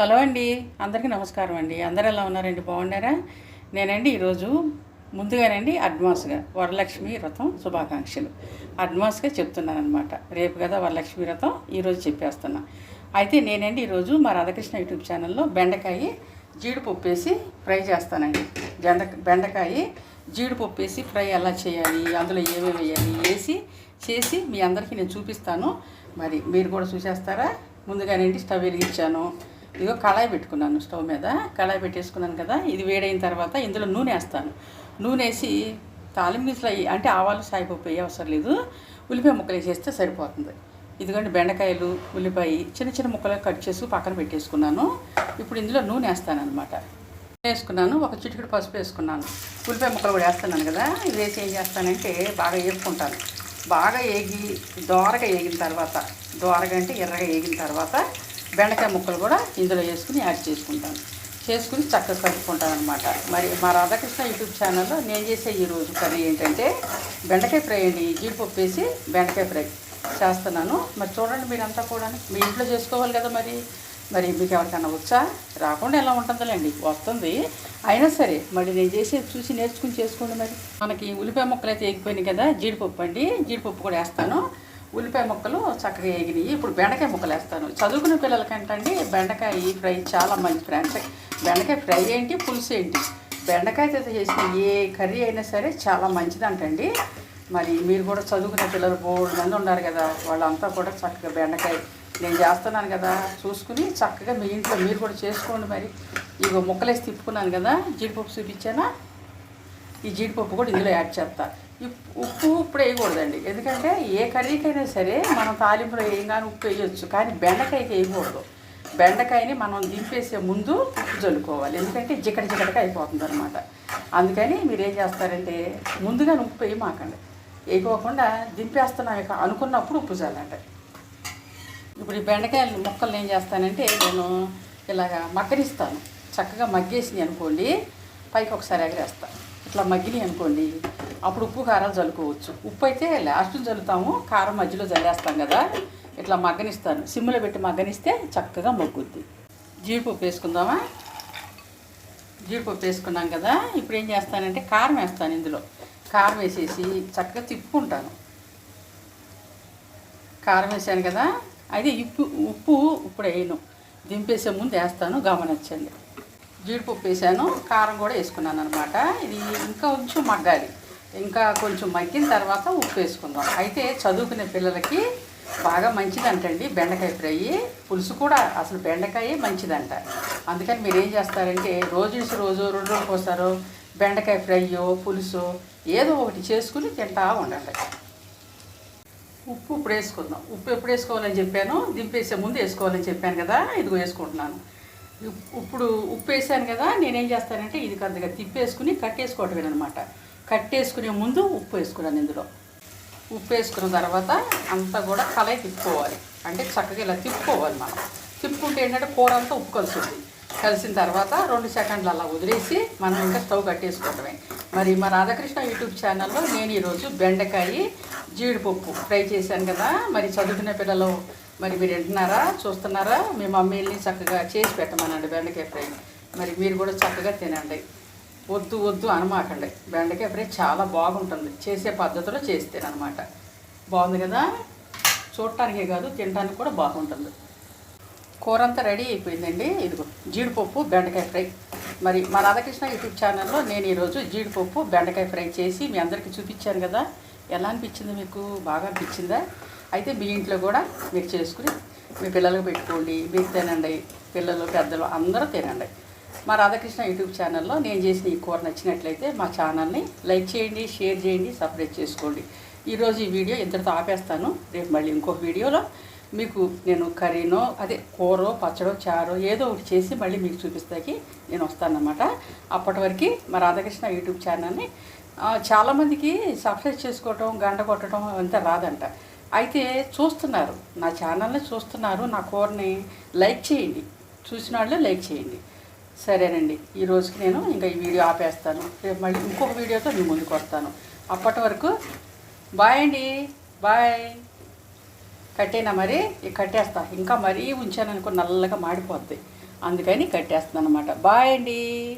Hello అండి అందరికీ నమస్కారం అండి. అందరు ఎలా ఉన్నారండి? బాగున్నారా? నేనండి ఈరోజు ముందుగానండి అడ్వాన్స్గా వరలక్ష్మి వ్రతం శుభాకాంక్షలు. అడ్వాన్స్గా చెప్తున్నాను అనమాట రేపు కదా వరలక్ష్మి వ్రతం ఈరోజు చెప్పేస్తున్నా. అయితే నేనండి ఈరోజు మా రాధాకృష్ణ యూట్యూబ్ ఛానల్లో బెండకాయ జీడిపప్పు వేసి ఫ్రై చేస్తానండి. జెండ బెండకాయ జీడిపప్పు వేసి ఫ్రై ఎలా చేయాలి అందులో ఏమేమి వేయాలి వేసి చేసి మీ అందరికీ నేను చూపిస్తాను. మరి మీరు కూడా చూసేస్తారా? ముందుగానండి స్టవ్ వెలిగించాను. ఇదిగో కళాయి పెట్టుకున్నాను స్టవ్ మీద. కళాయి పెట్టేసుకున్నాను కదా ఇది వేడైన తర్వాత ఇందులో నూనె వేస్తాను. నూనె వేసి తాలింపులు అయ్యి అంటే ఆవాలు సాయిపప్పు వేయ అవసరం లేదు. ఉల్లిపాయ ముక్కలు వేసేస్తే సరిపోతుంది. ఇదిగోండి బెండకాయలు ఉల్లిపాయ చిన్న చిన్న ముక్కలు కట్ చేసి పక్కన పెట్టేసుకున్నాను. ఇప్పుడు ఇందులో నూనె వేస్తాను అనమాట వేసుకున్నాను ఒక చిటికెడు పసుపు వేసుకున్నాను. ఉల్లిపాయ ముక్కలు కూడా వేస్తున్నాను కదా ఇది వేసి ఏం చేస్తానంటే బాగా వేపుకుంటాను బాగా ఏగి దోరగా ఏగిన తర్వాత దోరగా అంటే ఎర్రగా ఏగిన తర్వాత బెండకాయ ముక్కలు కూడా ఇందులో వేసుకుని యాడ్ చేసుకుంటాను. చేసుకుని చక్కగా కలుపుకుంటాను అనమాట మరి మా రాధాకృష్ణ యూట్యూబ్ ఛానల్లో నేను చేసే ఈరోజు కర్రీ ఏంటంటే బెండకాయ ఫ్రై అండి. జీడిపప్పు వేసి బెండకాయ ఫ్రై చేస్తున్నాను. మరి చూడండి మీరంతా కూడా. మీ ఇంట్లో చేసుకోవాలి కదా మరి. మరి మీకు ఎవరికైనా వచ్చా? రాకుండా ఎలా ఉంటుందిలేండి. వస్తుంది. అయినా సరే మరి నేను చేసేది చూసి నేర్చుకుని చేసుకోండి మరి. మనకి ఉల్లిపాయ ముక్కలు అయితే ఎగిపోయినాయి కదా. జీడిపప్పు అండి. జీడిపప్పు కూడా వేస్తాను. ఉల్లిపాయ ముక్కలు చక్కగా ఎగినాయి ఇప్పుడు బెండకాయ ముక్కలు వేస్తాను. చదువుకునే పిల్లలకంటండి బెండకాయ ఫ్రై చాలా మంచి ఫ్రెండ్స్. బెండకాయ ఫ్రై ఏంటి పులుసు ఏంటి? బెండకాయతో చేసిన ఏ కర్రీ అయినా సరే చాలా మంచిదంటండి. మరి మీరు కూడా చదువుకునే పిల్లలు బోర్డు మంది ఉన్నారు కదా వాళ్ళంతా కూడా చక్కగా బెండకాయ నేను చేస్తున్నాను కదా చూసుకుని చక్కగా మీ ఇంట్లో మీరు కూడా చేసుకోండి మరి. ఇగో ముక్కలేసి తిప్పుకున్నాను కదా జీడిపప్పు చూపించానా? ఈ జీడిపప్పు కూడా ఇందులో యాడ్ చేస్తాను ఉప్పు ఇప్పుడు వేయకూడదండి. ఎందుకంటే ఏ కర్రీకైనా సరే మనం తాలింపులో వేయగానే ఉప్పు వేయొచ్చు. కానీ బెండకాయకి వేయకూడదు. బెండకాయని మనం దింపేసే ముందు ఉప్పు చల్లుకోవాలి. ఎందుకంటే జికట జికటగా అయిపోతుంది అనమాట అందుకని మీరు ఏం చేస్తారంటే ముందుగానే ఉప్పు వేయమాకండి. వేయకోకుండా దింపేస్తున్నాం అనుకున్నప్పుడు ఉప్పు చల్లండి. ఇప్పుడు ఈ బెండకాయ ముక్కలు ఏం చేస్తానంటే నేను ఇలాగ మగ్గనిస్తాను. చక్కగా మగ్గేసింది అనుకోండి పైకి ఒకసారి ఎగరేస్తాను ఇట్లా మగ్గినాయి అనుకోండి అప్పుడు ఉప్పు కారం చల్లుకోవచ్చు ఉప్పు అయితే లాస్ట్ చల్లుతాము కారం మధ్యలో చల్లేస్తాం కదా ఇట్లా మగ్గనిస్తాను. సిమ్లో పెట్టి మగ్గనిస్తే చక్కగా మగ్గుద్ది. జీడిపప్పు వేసుకుందామా? జీడిపప్పు వేసుకున్నాం కదా ఇప్పుడు ఏం చేస్తానంటే కారం వేస్తాను ఇందులో. కారం వేసేసి చక్కగా తిప్పుకుంటాను. కారం వేసాను కదా అయితే ఉప్పు ఉప్పు ఇప్పుడు వేయను. దింపేసే ముందు వేస్తాను గమనించండి. జీడిపప్పు వేసాను కారం కూడా వేసుకున్నాను అనమాట ఇది ఇంకా కొంచెం మగ్గాలి. ఇంకా కొంచెం మగ్గిన తర్వాత ఉప్పు వేసుకుందాం. అయితే చదువుకునే పిల్లలకి బాగా మంచిదంటండి బెండకాయ ఫ్రై. పులుసు కూడా అసలు బెండకాయ మంచిదంట. అందుకని మీరు ఏం చేస్తారంటే రోజు రోజు రెండు రోజులకు వస్తారు బెండకాయ ఫ్రైయో పులుసు ఏదో ఒకటి చేసుకుని తింటా ఉండండి. ఉప్పు ఇప్పుడు వేసుకుందాం. ఉప్పు ఎప్పుడు వేసుకోవాలని చెప్పాను? దింపేసే ముందు వేసుకోవాలని చెప్పాను కదా? ఇదిగో వేసుకుంటున్నాను. ఇప్పుడు ఉప్పు వేసాను కదా? నేనేం చేస్తానంటే ఇది కొద్దిగా తిప్పేసుకుని కట్టేసుకోవటమేనమాట. కట్టేసుకునే ముందు ఉప్పు వేసుకున్నాను ఇందులో. ఉప్పు వేసుకున్న తర్వాత అంతా కూడా కలయి తిప్పుకోవాలి. అంటే చక్కగా ఇలా తిప్పుకోవాలి మనం. తిప్పుకుంటే ఏంటంటే కూర అంతా ఉప్పు కలుస్తుంది. కలిసిన తర్వాత రెండు సెకండ్లు అలా వదిలేసి మనం ఇంకా స్టవ్ కట్టేసుకోవటమే మరి మా రాధాకృష్ణ యూట్యూబ్ ఛానల్లో నేను ఈరోజు బెండకాయ జీడిపప్పు ఫ్రై చేశాను కదా. మరి చదువుకునే పిల్లలు మరి మీరు వింటున్నారా చూస్తున్నారా? మీ మమ్మీని చక్కగా చేసి పెట్టమనండి బెండకాయ ఫ్రై. మరి మీరు కూడా చక్కగా తినండి. వద్దు వద్దు అనమాకండి. బెండకాయ ఫ్రై చాలా బాగుంటుంది. చేసే పద్ధతిలో చేస్తేనమాట బాగుంది కదా? చూడటానికే కాదు తినడానికి కూడా బాగుంటుంది. కూర అంతా రెడీ అయిపోయిందండి. ఇదిగో జీడిపప్పు బెండకాయ ఫ్రై. మరి మా రాధాకృష్ణ యూట్యూబ్ ఛానల్లో నేను ఈరోజు జీడిపప్పు బెండకాయ ఫ్రై చేసి మీ అందరికీ చూపించాను కదా. ఎలా అనిపించింది మీకు? బాగా అనిపించిందా? అయితే మీ ఇంట్లో కూడా మీరు చేసుకుని మీ పిల్లలకు పెట్టుకోండి. మీరు తినండి. పిల్లలు పెద్దలు అందరూ తినండి. మా రాధాకృష్ణ యూట్యూబ్ ఛానల్లో నేను చేసిన ఈ కూర నచ్చినట్లయితే మా ఛానల్ని లైక్ చేయండి షేర్ చేయండి సబ్స్క్రైబ్ చేసుకోండి. ఈరోజు ఈ వీడియో ఇంతటితో ఆపేస్తాను. రేపు మళ్ళీ ఇంకొక వీడియోలో మీకు నేను కర్రీనో అదే కూరో పచ్చడో చారో ఏదో ఒకటి చేసి మళ్ళీ మీకు చూపిస్తాకి నేను వస్తానన్నమాట. అప్పటి వరకు మా రాధాకృష్ణ యూట్యూబ్ ఛానల్ని చాలామందికి సబ్స్క్రైబ్ చేసుకోవటం గంట కొట్టడం అంతా రాదంట. అయితే చూస్తున్నారు. నా ఛానల్ని చూస్తున్నారు నా కూరని లైక్ చేయండి. చూసిన వాళ్ళు లైక్ చేయండి. సరేనండి. ఈ రోజుకి నేను ఇంకా ఈ వీడియో ఆపేస్తాను. రేపు మళ్ళీ ఇంకొక వీడియోతో మీ ముందుకు వస్తాను. అప్పటి వరకు బాయ్ అండి. బాయ్. కట్టేనా మరి? ఇక కట్టేస్తా. ఇంకా మరీ ఉంచాను అనుకో నల్లగా మాడిపోద్ది. అందుకని కట్టేస్తాను అనమాట బాయ్ అండి.